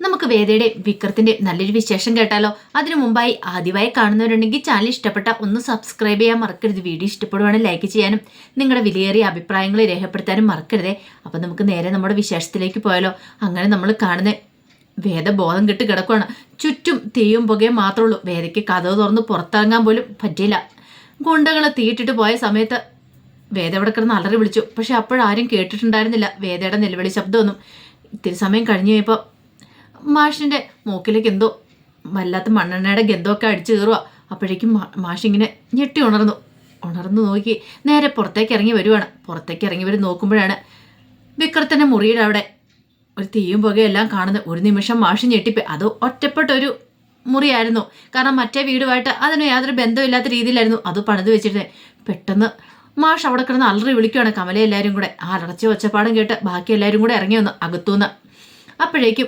നമുക്ക് വേദയുടെ വിക്രത്തിന്റെ നല്ലൊരു വിശേഷം കേട്ടാലോ? അതിനു മുമ്പായി ആദ്യമായി കാണുന്നവരുണ്ടെങ്കിൽ ചാനൽ ഇഷ്ടപ്പെട്ട ഒന്ന് സബ്സ്ക്രൈബ് ചെയ്യാൻ മറക്കരുത്. വീഡിയോ ഇഷ്ടപ്പെടുവാണെങ്കിൽ ലൈക്ക് ചെയ്യാനും നിങ്ങളുടെ വിലയേറിയ അഭിപ്രായങ്ങൾ രേഖപ്പെടുത്താനും മറക്കരുതേ. അപ്പം നമുക്ക് നേരെ നമ്മുടെ വിശേഷത്തിലേക്ക് പോയാലോ? അങ്ങനെ നമ്മൾ കാണുന്ന വേദബോധം കെട്ട് കിടക്കുവാണ്. ചുറ്റും തീയും പുകയും മാത്രമേ ഉള്ളൂ. വേദയ്ക്ക് കഥവ് തുറന്ന് പുറത്തിറങ്ങാൻ പോലും പറ്റില്ല ഗുണ്ടകൾ തീയിട്ടിട്ട് പോയ സമയത്ത് വേദ അവിടെ കിടന്ന് അലറി വിളിച്ചു. പക്ഷെ അപ്പോഴാരും കേട്ടിട്ടുണ്ടായിരുന്നില്ല. വേദയുടെ നിലവിളി ശബ്ദമൊന്നും. ഇത്തിരി സമയം കഴിഞ്ഞു കഴിഞ്ഞപ്പോൾ മാഷിന്റെ മൂക്കിലേക്ക് എന്തോ വല്ലാത്ത മണ്ണെണ്ണയുടെ ഗന്ധമൊക്കെ അടിച്ചു കയറുക അപ്പോഴേക്കും മാഷിങ്ങനെ ഞെട്ടി ഉണർന്നു. ഉണർന്നു നോക്കി നേരെ പുറത്തേക്ക് ഇറങ്ങി വരുവാണ്. പുറത്തേക്ക് ഇറങ്ങി വരും നോക്കുമ്പോഴാണ് വിക്രത്തിന്റെ മുറിയുടെ അവിടെ ഒരു തീയും പുകയെല്ലാം കാണുന്നത്. ഒരു നിമിഷം മാഷി ഞെട്ടിപ്പോയി. അത് ഒറ്റപ്പെട്ടൊരു മുറിയായിരുന്നു. കാരണം മറ്റേ വീടുമായിട്ട് അതിന് യാതൊരു ബന്ധമില്ലാത്ത രീതിയിലായിരുന്നു അത് പണിത് വെച്ചിരുന്നത് പെട്ടെന്ന് മാഷ് അവിടെ കിടന്ന് അലറി വിളിക്കുകയാണ് കമല എല്ലാവരും കൂടെ. ആ അടച്ച ഒച്ചപ്പാടും കേട്ട് ബാക്കി എല്ലാവരും കൂടെ ഇറങ്ങി വന്നു അകത്തുനിന്ന്. അപ്പോഴേക്കും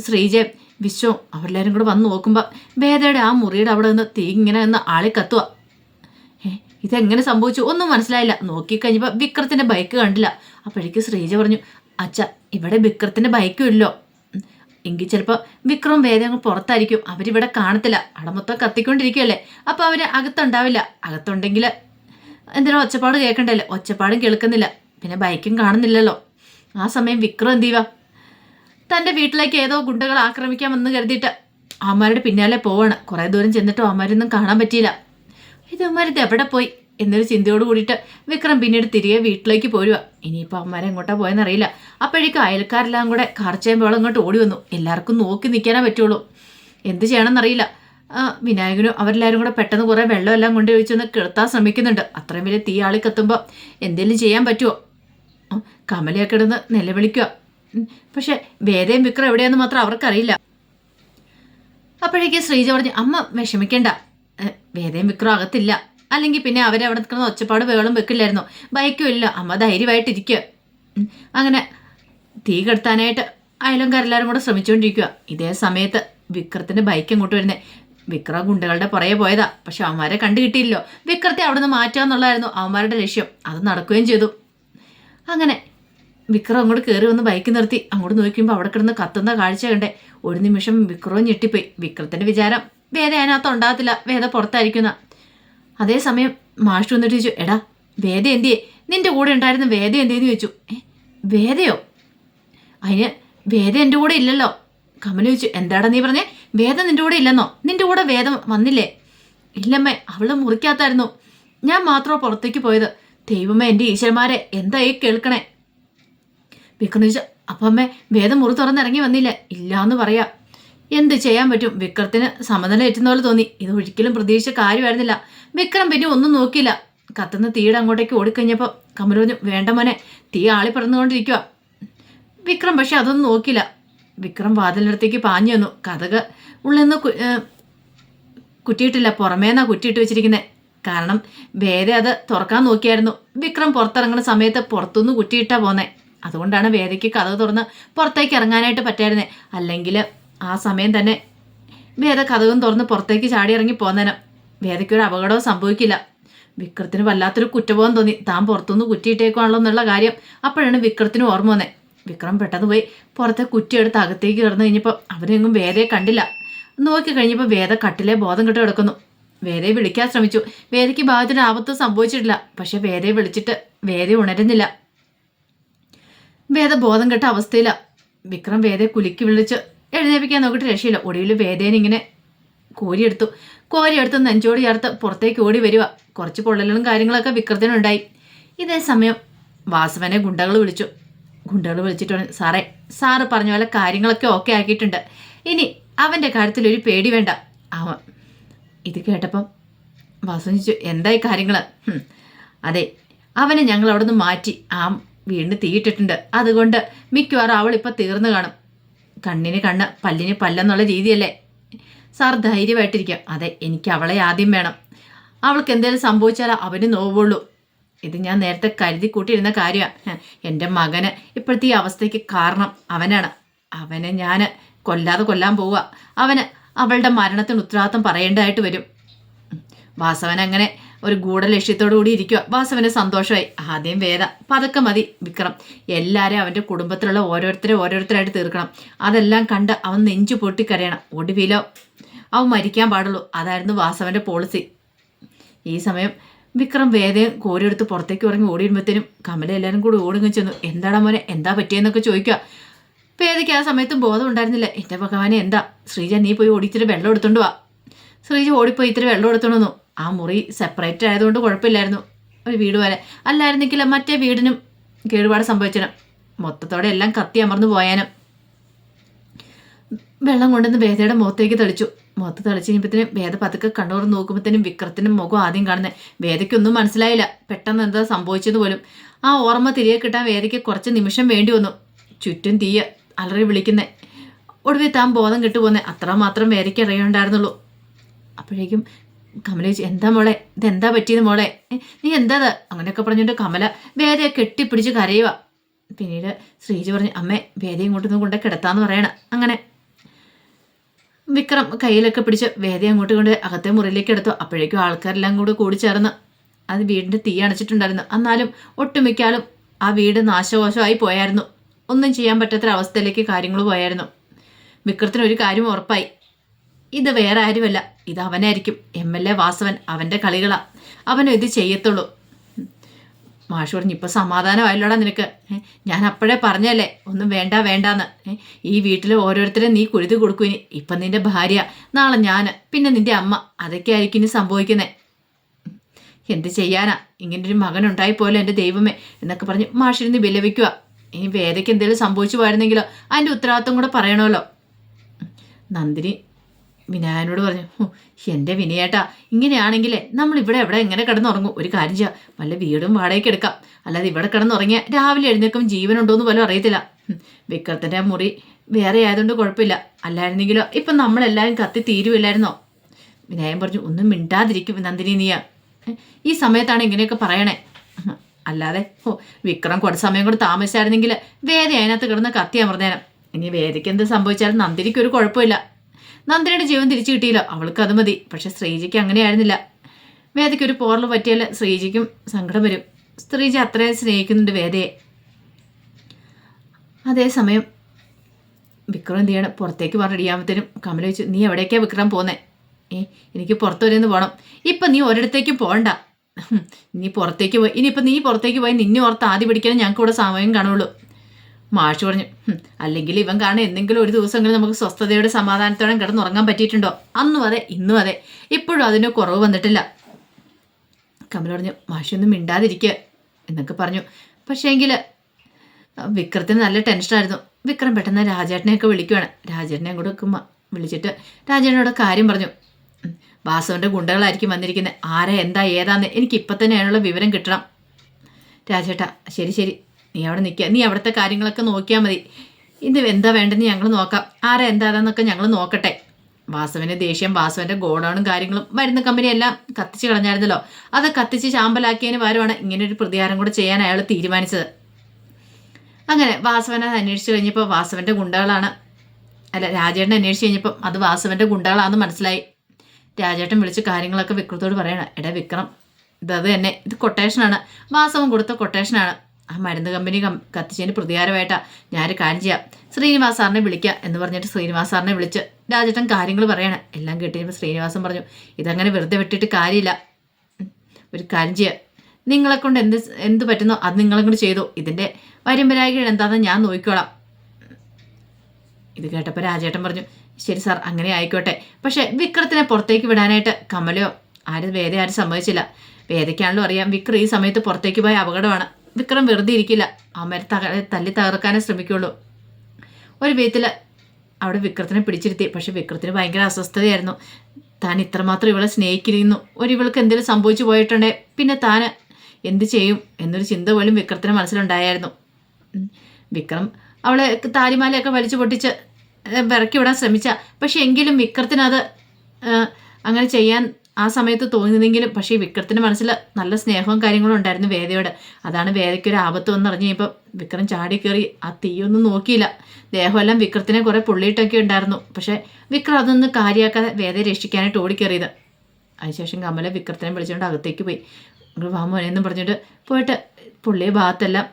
ശ്രീജയും വിശ്വവും അവരെല്ലാവരും കൂടെ വന്ന് നോക്കുമ്പോൾ വേദയുടെ ആ മുറിയുടെ അവിടെ നിന്ന് തീ ഇങ്ങനെ നിന്ന് ആളെ കത്തുക ഏ ഇതെങ്ങനെ സംഭവിച്ചു ഒന്നും മനസ്സിലായില്ല. നോക്കിക്കഴിഞ്ഞപ്പോൾ വിക്രത്തിന്റെ ബൈക്ക് കണ്ടില്ല. അപ്പോഴേക്ക് ശ്രീജ പറഞ്ഞു അച്ഛ ഇവിടെ വിക്രത്തിന്റെ ബൈക്കും ഇല്ലോ. എങ്കിൽ ചിലപ്പോൾ വിക്രം വേദങ്ങൾ പുറത്തായിരിക്കും. അവരിവിടെ കാണത്തില്ല. അവിടെ മൊത്തം കത്തിക്കൊണ്ടിരിക്കുകയല്ലേ. അപ്പോൾ അവർ അകത്തുണ്ടാവില്ല. അകത്തുണ്ടെങ്കിൽ എന്തിനാ ഒച്ചപ്പാട് കേൾക്കണ്ടല്ലേ? ഒച്ചപ്പാടും കേൾക്കുന്നില്ല. പിന്നെ ബൈക്കും കാണുന്നില്ലല്ലോ. ആ സമയം വിക്രം എന്ത് ചെയ്യുക തന്റെ വീട്ടിലേക്ക് ഏതോ ഗുണ്ടകൾ ആക്രമിക്കാമെന്ന് കരുതിയിട്ട് അമ്മമാരുടെ പിന്നാലെ പോവാണ്. കുറേ ദൂരം ചെന്നിട്ടും അമ്മമാരൊന്നും കാണാൻ പറ്റിയില്ല. ഇത് ഇതമ്മമാരിത് എവിടെ പോയി? എന്നൊരു ചിന്തയോട് കൂടിയിട്ട് വിക്രം പിന്നീട് തിരികെ വീട്ടിലേക്ക് പോരുക ഇനിയിപ്പോൾ അമ്മമാരെ എങ്ങോട്ടാ പോയെന്നറിയില്ല അപ്പോഴേക്കും അയൽക്കാരെല്ലാം കൂടെ കാർച്ചയുമ്പോഴും ഇങ്ങോട്ട് ഓടി വന്നു. എല്ലാവർക്കും നോക്കി നിൽക്കാനേ പറ്റുള്ളൂ. എന്ത് ചെയ്യണമെന്നറിയില്ല. വിനായകനും അവരെല്ലാവരും കൂടെ പെട്ടെന്ന് കുറേ വെള്ളമെല്ലാം കൊണ്ട് ചോദിച്ചൊന്ന് കിടത്താൻ ശ്രമിക്കുന്നുണ്ട്. അത്രയും വലിയ തീ ആളി കത്തുമ്പോൾ എന്തെങ്കിലും ചെയ്യാൻ പറ്റുമോ കമലയൊക്കെ ഇടുന്ന് നിലവിളിക്കുക പക്ഷെ വേദയും വിക്രം എവിടെയെന്ന് മാത്രം അവർക്കറിയില്ല. അപ്പോഴേക്ക് ശ്രീജ പറഞ്ഞു അമ്മ വിഷമിക്കേണ്ട. വേദയും വിക്രം അകത്തില്ല. അല്ലെങ്കിൽ പിന്നെ അവരവിടെ നിൽക്കുന്ന ഒച്ചപ്പാട് വേളും വെക്കില്ലായിരുന്നു. ബൈക്കും ഇല്ല അമ്മ ധൈര്യമായിട്ടിരിക്കുക അങ്ങനെ തീ കെടുത്താനായിട്ട് അയലങ്കാരെല്ലാവരും കൂടെ ശ്രമിച്ചുകൊണ്ടിരിക്കുക ഇതേ സമയത്ത് വിക്രത്തിന്റെ ബൈക്ക് അങ്ങോട്ട് വരുന്നത് വിക്രം ഗുണ്ടകളുടെ പുറകെ പോയതാ. പക്ഷെ അവന്മാരെ കണ്ടു കിട്ടിയില്ലോ വിക്രത്തെ അവിടെ നിന്ന് മാറ്റുക എന്നുള്ളതായിരുന്നു അവന്മാരുടെ ലക്ഷ്യം. അത് നടക്കുകയും ചെയ്തു. അങ്ങനെ വിക്രം അങ്ങോട്ട് കയറി വന്ന് ബൈക്ക് നിർത്തി. അങ്ങോട്ട് നോക്കുമ്പോൾ അവിടെ കിടന്ന് കത്തുന്ന കാഴ്ച കണ്ടേ. ഒരു നിമിഷം വിക്രവും ഞെട്ടിപ്പോയി. വിക്രത്തിന്റെ വിചാരം വേദ അതിനകത്ത് ഉണ്ടാകത്തില്ല. വേദ പുറത്തായിരിക്കുന്ന. അതേസമയം മാഷ് വന്നിട്ട് ചോദിച്ചു എടാ വേദ എന്തിയെ? നിന്റെ കൂടെ ഉണ്ടായിരുന്ന വേദ എന്തേന്ന് ചോദിച്ചു. വേദയോ? അതിന് വേദ എന്റെ കൂടെ ഇല്ലല്ലോ. കമലി ചോദിച്ചു എന്താടാ നീ പറഞ്ഞേ? വേദ നിന്റെ കൂടെ ഇല്ലെന്നോ? നിന്റെ കൂടെ വേദം വന്നില്ലേ? ഇല്ലമ്മേ അവൾ മുറിക്കാത്തായിരുന്നു ഞാൻ മാത്രമോ പുറത്തേക്ക് പോയത്. ദൈവമേ എന്റെ ഈശ്വരന്മാരെ എന്താ ഈ കേൾക്കണേ? വിക്രം അപ്പമ്മേ വേദം മുറി തുറന്നിറങ്ങി വന്നില്ല? ഇല്ലാന്ന് പറയാ. എന്ത് ചെയ്യാൻ പറ്റും? വിക്രത്തിന് സമനില എറ്റുന്ന പോലെ തോന്നി. ഇത് ഒരിക്കലും പ്രതീക്ഷിച്ച കാര്യമായിരുന്നില്ല. വിക്രം പിന്നെ ഒന്നും നോക്കിയില്ല. കത്തുന്ന തീയുടെ അങ്ങോട്ടേക്ക് ഓടിക്കഴിഞ്ഞപ്പോൾ കമൽ പറഞ്ഞു വേണ്ട മോനെ തീ ആളി പറന്നുകൊണ്ടിരിക്കുക വിക്രം പക്ഷെ അതൊന്നും നോക്കില്ല വിക്രം വാതിലിനടുത്തേക്ക് പാഞ്ഞു വന്നു. കഥക ഉള്ളിൽ നിന്ന് കുറ്റിയിട്ടില്ല. പുറമേന്നാ കുറ്റിയിട്ട് വെച്ചിരിക്കുന്നത് കാരണം വേദ അത് തുറക്കാൻ നോക്കിയായിരുന്നു. വിക്രം പുറത്തിറങ്ങുന്ന സമയത്ത് പുറത്തുനിന്ന് കുറ്റിയിട്ടാ പോന്നെ. അതുകൊണ്ടാണ് വേദയ്ക്ക് കഥ തുറന്ന് പുറത്തേക്ക് ഇറങ്ങാനായിട്ട് പറ്റായിരുന്നേ. അല്ലെങ്കിൽ ആ സമയം തന്നെ വേദ കഥകം തുറന്ന് പുറത്തേക്ക് ചാടി ഇറങ്ങി പോന്നേനെ. വേദയ്ക്കൊരു അപകടവും സംഭവിക്കില്ല. വിക്രത്തിന് വല്ലാത്തൊരു കുറ്റബോധം തോന്നി. താൻ പുറത്തുനിന്ന് കുറ്റിയിട്ടേക്കുവാണല്ലോ എന്നുള്ള കാര്യം അപ്പോഴാണ് വിക്രത്തിന് ഓർമ്മ വന്നേ. വിക്രം പെട്ടെന്ന് പോയി പുറത്തെ കുറ്റിയെടുത്ത് അകത്തേക്ക് കിടന്നു കഴിഞ്ഞപ്പോൾ അവരെങ്ങും വേദയെ കണ്ടില്ല. നോക്കി കഴിഞ്ഞപ്പോൾ വേദ കട്ടിലെ ബോധം കെട്ട് കിടക്കുന്നു. വേദയെ വിളിക്കാൻ ശ്രമിച്ചു. വേദയ്ക്ക് ഭാഗത്തിന് ആപത്ത് സംഭവിച്ചിട്ടില്ല. പക്ഷെ വേദയെ വിളിച്ചിട്ട് വേദ ഉണരുന്നില്ല. വേദ ബോധം കെട്ട അവസ്ഥയില. വിക്രം വേദയെ കുലുക്കി വിളിച്ച് എഴുന്നേപ്പിക്കാൻ നോക്കിയിട്ട് രക്ഷയില്ല. ഒടുവിൽ വേദേനെ ഇങ്ങനെ കോരിയെടുത്തു. കോരിയെടുത്ത് നെഞ്ചോട് ചേർത്ത് പുറത്തേക്ക് ഓടി വരിക കുറച്ച് പൊള്ളലുകളും കാര്യങ്ങളൊക്കെ വിക്രത്തിനുണ്ടായി. ഇതേ സമയം വാസവനെ ഗുണ്ടകൾ വിളിച്ചു. ഗുണ്ടകൾ വിളിച്ചിട്ട് സാറേ സാറ് പറഞ്ഞ പോലെ കാര്യങ്ങളൊക്കെ ഓക്കെ ആക്കിയിട്ടുണ്ട്. ഇനി അവന്റെ കാര്യത്തിൽ ഒരു പേടി വേണ്ട. അവൻ ഇത് കേട്ടപ്പം വാസവൻ ചോദിച്ചു എന്തായി കാര്യങ്ങൾ അതെ അവനെ ഞങ്ങൾ അവിടെ നിന്ന് മാറ്റി. ആ വീടിന് തീയിട്ടിട്ടുണ്ട്. അതുകൊണ്ട് മിക്കവാറും അവൾ ഇപ്പം തീർന്നു കാണും. കണ്ണിന് കണ്ണ് പല്ലിന് പല്ലെന്നുള്ള രീതിയല്ലേ? സാർ ധൈര്യമായിട്ടിരിക്കാം. അതെ എനിക്ക് അവളെ ആദ്യം വേണം. അവൾക്ക് എന്തെങ്കിലും സംഭവിച്ചാൽ അവന് നോവുള്ളൂ. ഇത് ഞാൻ നേരത്തെ കരുതി കൂട്ടിയിരുന്ന കാര്യമാണ് എന്റെ മകന് ഇപ്പോഴത്തെ ഈ അവസ്ഥയ്ക്ക് കാരണം അവനാണ്. അവനെ ഞാൻ കൊല്ലാതെ കൊല്ലാൻ പോവുക. അവന് അവളുടെ മരണത്തിന് ഉത്തരവാദിത്വം പറയേണ്ടതായിട്ട് വരും. വാസവൻ അങ്ങനെ ഒരു ഗൂഢലക്ഷ്യത്തോടു കൂടി ഇരിക്കുക വാസവന് സന്തോഷമായി. ആദ്യം വേദ പതക്കെ മതി വിക്രം. എല്ലാവരെയും അവന്റെ കുടുംബത്തിലുള്ള ഓരോരുത്തരെ ഓരോരുത്തരായിട്ട് തീർക്കണം. അതെല്ലാം കണ്ട് അവൻ നെഞ്ചു പൊട്ടിക്കരയണം. ഒടുവിലോ അവൻ മരിക്കാൻ പാടുള്ളൂ. അതായിരുന്നു വാസവന്റെ പോളിസി ഈ സമയം വിക്രം വേദയും കോരിയെടുത്ത് പുറത്തേക്ക് ഇറങ്ങി ഓടിയിടുമ്പോഴത്തേനും കമല എല്ലാവരും കൂടി ഓടുങ്ങി ചെന്നു. എന്താടാ മോനെ എന്താ പറ്റിയെന്നൊക്കെ ചോദിക്കുക വേദയ്ക്ക് ആ സമയത്തും ബോധം ഉണ്ടായിരുന്നില്ല. എന്റെ ഭഗവാനെ എന്താ? ശ്രീജ നീ പോയി ഓടിച്ചിട്ട് വെള്ളം എടുത്തോണ്ട് വാ. ശ്രീജ ഓടിപ്പോയി ഇത്തിരി വെള്ളം എടുത്തോണ്ടു ആ മുറി സെപ്പറേറ്റ് ആയതുകൊണ്ട് കുഴപ്പമില്ലായിരുന്നു. ഒരു വീട് വരെ അല്ലായിരുന്നെങ്കിൽ മറ്റേ വീടിനും കേടുപാട് സംഭവിച്ചനും മൊത്തത്തോടെ എല്ലാം കത്തി അമർന്നു പോയാനും. വെള്ളം കൊണ്ടുവന്ന് വേദയുടെ മുഖത്തേക്ക് തെളിച്ചു. മുഖത്ത് തെളിച്ച് കഴിഞ്ഞപ്പോഴത്തേനും വേദ പതുക്കെ കണ്ണൂർ നോക്കുമ്പോഴത്തേനും വിക്രത്തിനും മുഖം ആദ്യം കാണുന്നത് വേദയ്ക്കൊന്നും മനസ്സിലായില്ല. പെട്ടെന്ന് എന്താ സംഭവിച്ചത് പോലും. ആ ഓർമ്മ തിരികെ കിട്ടാൻ വേദയ്ക്ക് കുറച്ച് നിമിഷം വേണ്ടി വന്നു. ചുറ്റും തീയ അലറി വിളിക്കുന്നേ. ഒടുവിൽ താൻ ബോധം കിട്ടുപോന്നെ. അത്രമാത്രം വേദയ്ക്ക് അറിയണ്ടായിരുന്നുള്ളൂ അപ്പോഴേക്കും കമല ചോദിച്ചു എന്താ മോളെ? ഇതെന്താ പറ്റിയത് മോളെ? നീ എന്താ ഇത്?" അങ്ങനെയൊക്കെ പറഞ്ഞുകൊണ്ട് കമല വേദയെ കെട്ടിപ്പിടിച്ച് കരയുക പിന്നീട് ശ്രീജി പറഞ്ഞു അമ്മേ വേദയെ ഇങ്ങോട്ടൊന്നും കൊണ്ട് കിടത്താന്ന് പറയണം. അങ്ങനെ വിക്രം കയ്യിലൊക്കെ പിടിച്ച് വേദയെ അങ്ങോട്ട് കൊണ്ട് അകത്തെ മുറിയിലേക്ക് എടുത്തു. അപ്പോഴേക്കും ആൾക്കാരെല്ലാം കൂടെ കൂടി ചേർന്ന് അത് വീടിന്റെ തീ അണച്ചിട്ടുണ്ടായിരുന്നു. എന്നാലും ഒട്ടുമിക്കാലും ആ വീട് നാശകോശമായി പോയായിരുന്നു. ഒന്നും ചെയ്യാൻ പറ്റാത്തൊരവസ്ഥയിലേക്ക് കാര്യങ്ങൾ പോയായിരുന്നു. വിക്രത്തിന് ഒരു കാര്യം ഉറപ്പായി. ഇത് വേറെ ആരുമല്ല. ഇത് അവനായിരിക്കും. എം എൽ എ വാസവൻ അവന്റെ കളികളാ. അവനും ഇത് ചെയ്യത്തുള്ളൂ. മാഷ് പറഞ്ഞു ഇപ്പോൾ സമാധാനമായല്ലോടാ നിനക്ക്? ഞാൻ അപ്പോഴേ പറഞ്ഞല്ലേ ഒന്നും വേണ്ട വേണ്ടാന്ന്. ഈ വീട്ടിൽ ഓരോരുത്തരെ നീ കുരുതി കൊടുക്കും ഇനി. ഇപ്പൊ നിന്റെ ഭാര്യ നാളെ ഞാൻ പിന്നെ നിന്റെ അമ്മ. അതൊക്കെ ആയിരിക്കും ഇനി സംഭവിക്കുന്നത് എന്ത് ചെയ്യാനാ? ഇങ്ങനൊരു മകൻ ഉണ്ടായിപ്പോലോ എന്റെ ദൈവമേ എന്നൊക്കെ പറഞ്ഞ് മാഷിരുന്ന് വിലപിക്കുക ഇനി വേദയ്ക്ക് എന്തെങ്കിലും സംഭവിച്ചു പോയിരുന്നെങ്കിലോ? അതിന്റെ ഉത്തരവാദിത്വം കൂടെ പറയണമല്ലോ. നന്ദിനി വിനായനോട് പറഞ്ഞു "ഹോ, എന്റെ വിനയേട്ടാ ഇങ്ങനെയാണെങ്കിലേ നമ്മൾ ഇവിടെ എവിടെ എങ്ങനെ കിടന്നുറങ്ങും? ഒരു കാര്യം ചെയ്യാം വല്ല വീടും വാടകയ്ക്ക് എടുക്കാം. അല്ലാതെ ഇവിടെ കിടന്നുറങ്ങിയാൽ രാവിലെ എഴുന്നേക്കും ജീവനുണ്ടോ എന്ന് പോലും അറിയത്തില്ല. വിക്രത്തിന്റെ മുറി വേറെ ആയതുകൊണ്ട് കുഴപ്പമില്ല. അല്ലായിരുന്നെങ്കിലോ ഇപ്പം നമ്മളെല്ലാവരും കത്തി തീരുമില്ലായിരുന്നോ വിനായൻ പറഞ്ഞു ഒന്നും മിണ്ടാതിരിക്കും നന്ദിനി നീയ. ഈ സമയത്താണ് ഇങ്ങനെയൊക്കെ പറയണേ. അല്ലാതെ ഓ വിക്രം കുറച്ച് സമയം കൂടെ താമസിച്ചായിരുന്നെങ്കിൽ വേദ അതിനകത്ത് കിടന്ന് കത്തി അമർന്നേരം ഇനി വേദയ്ക്ക് എന്ത് സംഭവിച്ചാലും നന്ദിനിക്ക് ഒരു കുഴപ്പമില്ല. നന്ദിനിയുടെ ജീവൻ തിരിച്ചു കിട്ടിയില്ല. അവൾക്ക് അത് മതി. പക്ഷെ ശ്രീജിക്ക് അങ്ങനെയായിരുന്നില്ല വേദയ്ക്ക് ഒരു പോറൽ പറ്റിയാൽ ശ്രീജിക്കും സങ്കടം വരും. ശ്രീജി അത്രയും സ്നേഹിക്കുന്നുണ്ട് വേദയെ. അതേസമയം വിക്രം എന്ത് ചെയ്യണം? പുറത്തേക്ക് പറഞ്ഞിടിയാകുമ്പോഴത്തേനും കമല വെച്ചു നീ എവിടേക്കാ വിക്രം പോന്നേ? ഏ എനിക്ക് പുറത്തു പോകണം ഇപ്പം നീ ഒരിടത്തേക്കും പോകണ്ട നീ പുറത്തേക്ക് പോയി. ഇനിയിപ്പം നീ പുറത്തേക്ക് പോയി നിന്നെ ഓർത്ത് ആദ്യം പിടിക്കാൻ ഞങ്ങൾക്ക് ഇവിടെ സമയം കാണുള്ളൂ. മാഷ് പറഞ്ഞു അല്ലെങ്കിൽ ഇവൻ കാണാൻ എന്തെങ്കിലും ഒരു ദിവസമെങ്കിലും നമുക്ക് സ്വസ്ഥതയോടെ സമാധാനത്തോടെ കിടന്നുറങ്ങാൻ പറ്റിയിട്ടുണ്ടോ? അന്നും അതെ ഇന്നും അതെ. ഇപ്പോഴും അതിന് കുറവ് വന്നിട്ടില്ല. കമൽ പറഞ്ഞു മാഷൊന്നും മിണ്ടാതിരിക്കുക എന്നൊക്കെ പറഞ്ഞു. പക്ഷേ എങ്കിൽ വിക്രത്തിന് നല്ല ടെൻഷനായിരുന്നു. വിക്രം പെട്ടെന്ന് രാജേട്ടനെയൊക്കെ വിളിക്കുവാണ്. രാജേട്ടനെ കൂടെ വിളിച്ചിട്ട് രാജേട്ടനോട് കാര്യം പറഞ്ഞു. വാസുവിന്റെ ഗുണ്ടകളായിരിക്കും വന്നിരിക്കുന്നത് ആരാ എന്താ ഏതാന്ന് എനിക്ക് ഇപ്പം തന്നെ അതിനുള്ള വിവരം കിട്ടണം. രാജേട്ടാ ശരി ശരി. നീ അവിടെ നിൽക്കുക നീ അവിടുത്തെ കാര്യങ്ങളൊക്കെ നോക്കിയാൽ മതി. ഇത് എന്താ വേണ്ടെന്ന് ഞങ്ങൾ നോക്കാം. ആരാ എന്താണെന്നൊക്കെ ഞങ്ങൾ നോക്കട്ടെ. വാസവന്റെ ദേഷ്യം വാസവന്റെ ഗോഡൗണും കാര്യങ്ങളും മരുന്ന് കമ്പനി എല്ലാം കത്തിച്ച് കളഞ്ഞായിരുന്നല്ലോ. അത് കത്തിച്ച് ശാമ്പലാക്കിയതിന് പകരമാണ് ഇങ്ങനെ ഒരു പ്രതികാരം കൂടെ ചെയ്യാൻ അയാൾ തീരുമാനിച്ചത്. അങ്ങനെ വാസവനെ അന്വേഷിച്ച് കഴിഞ്ഞപ്പോൾ വാസവന്റെ ഗുണ്ടകളാണ്. അല്ല രാജേട്ടൻ അന്വേഷിച്ച് കഴിഞ്ഞപ്പം അത് വാസവന്റെ ഗുണ്ടകളാണെന്ന് മനസ്സിലായി. രാജേട്ടൻ വിളിച്ച് കാര്യങ്ങളൊക്കെ വിക്രത്തോട് പറയണം എടാ വിക്രം ഇതത് തന്നെ. ഇത് കൊട്ടേഷനാണ് വാസവൻ കൊടുത്ത കൊട്ടേഷനാണ് ആ മരുന്ന് കമ്പനി കത്തിച്ചതിന് പ്രതികാരമായിട്ടാ ഞാനൊരു കാര്യം ചെയ്യാം. ശ്രീനിവാസ് സാറിനെ വിളിക്കുക എന്ന് പറഞ്ഞിട്ട് ശ്രീനിവാസ് സാറിനെ വിളിച്ച് രാജേട്ടൻ കാര്യങ്ങൾ പറയണം. എല്ലാം കേട്ടിരുമ്പോൾ ശ്രീനിവാസൻ പറഞ്ഞു ഇതങ്ങനെ വെറുതെ വിട്ടിട്ട് കാര്യമില്ല. ഒരു കാര്യം ചെയ്യുക നിങ്ങളെ കൊണ്ട് എന്ത് എന്ത് പറ്റുന്നോ അത് നിങ്ങളെ കൊണ്ട് ചെയ്തു. ഇതിന്റെ വരുമ്പരാഗികൾ എന്താണെന്ന് ഞാൻ നോക്കിക്കോളാം. ഇത് കേട്ടപ്പോൾ രാജേട്ടൻ പറഞ്ഞു ശരി സാർ അങ്ങനെ ആയിക്കോട്ടെ. പക്ഷേ വിക്രത്തിനെ പുറത്തേക്ക് വിടാനായിട്ട് കമലയോ ആരും വേദ ആരും സമ്മതിച്ചില്ല. വേദയ്ക്കാണല്ലോ അറിയാം വിക്രം ഈ സമയത്ത് പുറത്തേക്ക് പോയ അപകടമാണ്. വിക്രം വെറുതെ ഇരിക്കില്ല. അമര തക തല്ലി തകർക്കാനേ ശ്രമിക്കുള്ളൂ. ഒരു വിധത്തിൽ അവിടെ വിക്രത്തിനെ പിടിച്ചിരുത്തി. പക്ഷെ വിക്രത്തിന് ഭയങ്കര അസ്വസ്ഥതയായിരുന്നു. താൻ ഇത്രമാത്രം ഇവളെ സ്നേഹിക്കുന്നു ഒരു ഇവൾക്ക് എന്തെങ്കിലും സംഭവിച്ചു പോയിട്ടുണ്ടേ? പിന്നെ താൻ എന്ത് ചെയ്യും? എന്നൊരു ചിന്ത പോലും വിക്രത്തിന് മനസ്സിലുണ്ടായിരുന്നു വിക്രം അവളെ താലിമാലയൊക്കെ വലിച്ചു പൊട്ടിച്ച് വിറക്കി വിടാൻ ശ്രമിച്ച. പക്ഷെ എങ്കിലും വിക്രത്തിനത് അങ്ങനെ ചെയ്യാൻ ആ സമയത്ത് തോന്നിയതെങ്കിലും പക്ഷേ വിക്രത്തിന്റെ മനസ്സിൽ നല്ല സ്നേഹവും കാര്യങ്ങളും ഉണ്ടായിരുന്നു വേദയോട്. അതാണ് വേദയ്ക്ക് ഒരു ആപത്ത് വന്ന് അറിഞ്ഞു കഴിഞ്ഞപ്പോൾ വിക്രം ചാടി കയറി ആ തീയൊന്നും നോക്കിയില്ല. ദേഹമെല്ലാം വിക്രത്തിനെ കുറേ പുള്ളിയിട്ടൊക്കെ ഉണ്ടായിരുന്നു. പക്ഷേ വിക്രം അതൊന്നും കാര്യമാക്കാതെ വേദയെ രക്ഷിക്കാനായിട്ട് ഓടിക്കയറിയത്. അതിനുശേഷം കമല വിക്രത്തിനെ വിളിച്ചുകൊണ്ട് അകത്തേക്ക് പോയി. നിങ്ങൾ വാ എന്നും പറഞ്ഞിട്ട് പോയിട്ട് പുള്ളിയെ ഭാഗത്തെല്ലാം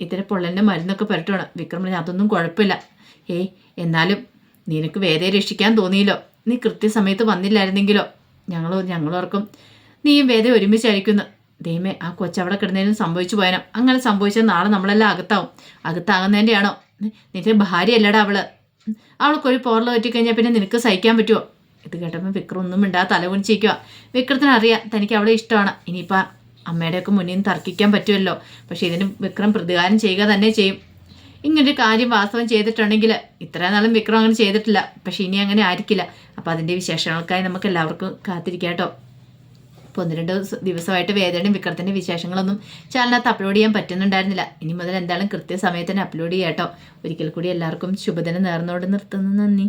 ഇത്തിരി പൊള്ളലിന്റെ മരുന്നൊക്കെ പുരട്ടുവാണ്. വിക്രം പറഞ്ഞു അതൊന്നും കുഴപ്പമില്ല. ഏയ് എന്നാലും നിനക്ക് വേദയെ രക്ഷിക്കാൻ തോന്നിയില്ലോ. നീ കൃത്യസമയത്ത് വന്നില്ലായിരുന്നെങ്കിലോ? ഞങ്ങൾ ഞങ്ങളോർക്കും നീയും വേദ ഒരുമിച്ചായിരിക്കുന്നു. ദൈവമേ ആ കൊച്ചവിടെ കിടന്നതിനും സംഭവിച്ചു പോയാനോ. അങ്ങനെ സംഭവിച്ചാൽ നാളെ നമ്മളെല്ലാം അകത്താവും. അകത്താകുന്നതിന്റെ ആണോ നിന്റെ ഭാര്യയല്ലടാ അവൾ. അവൾക്കൊരു പോറൽ പറ്റിക്കഴിഞ്ഞാൽ പിന്നെ നിനക്ക് സഹിക്കാൻ പറ്റുമോ ഇത് കേട്ടപ്പോൾ വിക്രം ഒന്നും മിണ്ടാ തല കുനിച്ചിരിക്കുക വിക്രത്തിന് അറിയാം തനിക്ക് അവളെ ഇഷ്ടമാണ്. ഇനിയിപ്പോൾ അമ്മയുടെയൊക്കെ മുന്നിൽ നിന്ന് തർക്കിക്കാൻ പറ്റുമല്ലോ. പക്ഷേ ഇതിന് വിക്രം പ്രതികാരം ചെയ്യുക തന്നെ ചെയ്യും. ഇങ്ങനൊരു കാര്യം വാസ്തവം ചെയ്തിട്ടുണ്ടെങ്കിൽ ഇത്ര നാളും വിക്രം അങ്ങനെ ചെയ്തിട്ടില്ല. പക്ഷെ ഇനി അങ്ങനെ ആയിരിക്കില്ല. അപ്പോൾ അതിന്റെ വിശേഷങ്ങൾക്കായി നമുക്ക് എല്ലാവർക്കും കാത്തിരിക്കാം കേട്ടോ. ഇപ്പോൾ ഒന്ന് രണ്ട് ദിവസ- ദിവസമായിട്ട് വേദനയും വിക്രത്തിന്റെ വിശേഷങ്ങളൊന്നും ചാനലിനകത്ത് അപ്ലോഡ് ചെയ്യാൻ പറ്റുന്നുണ്ടായിരുന്നില്ല. ഇനി മുതൽ എന്തായാലും കൃത്യസമയത്ത് തന്നെ അപ്ലോഡ് ചെയ്യാം കേട്ടോ. ഒരിക്കൽ കൂടി എല്ലാവർക്കും ശുഭദിനം നേർന്നോട് നിർത്തുന്നു. നന്ദി.